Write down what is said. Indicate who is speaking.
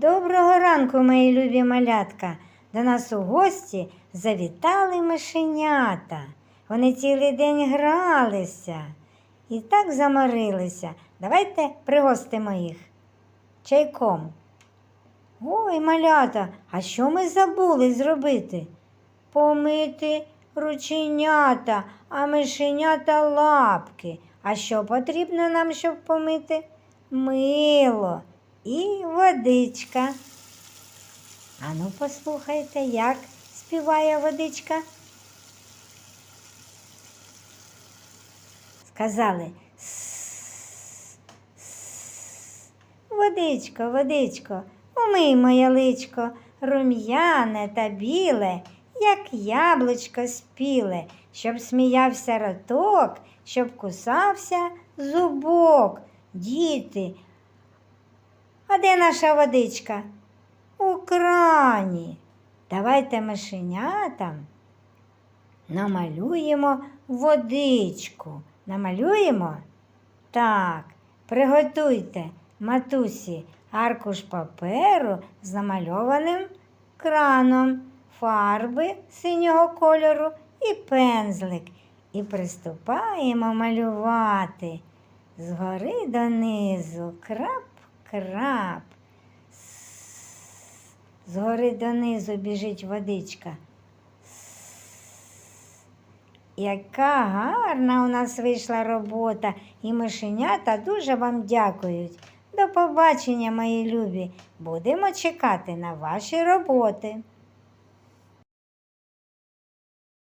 Speaker 1: Доброго ранку, мої любі малятка. До нас у гості завітали мишенята. Вони цілий день гралися і так заморилися. Давайте пригостимо їх чайком. Ой, малята, а що ми забули зробити? Помити рученята, а мишенята лапки. А що потрібно нам, щоб помити? Мило і водичка. Ану, послухайте, як співає водичка. Сказали «С-с-с». Водичко, водичко, умий моє личко, рум'яне та біле, як яблучко спіле, щоб сміявся роток, щоб кусався зубок. Діти, а де наша водичка? У крані. Давайте мишенятам намалюємо водичку. Намалюємо? Так, приготуйте, матусі, аркуш паперу з намальованим краном, фарби синього кольору і пензлик. І приступаємо малювати згори донизу, крап-крап. Згори донизу біжить водичка. Яка гарна у нас вийшла робота, і мишенята дуже вам дякують. До побачення, мої любі. Будемо чекати на ваші роботи.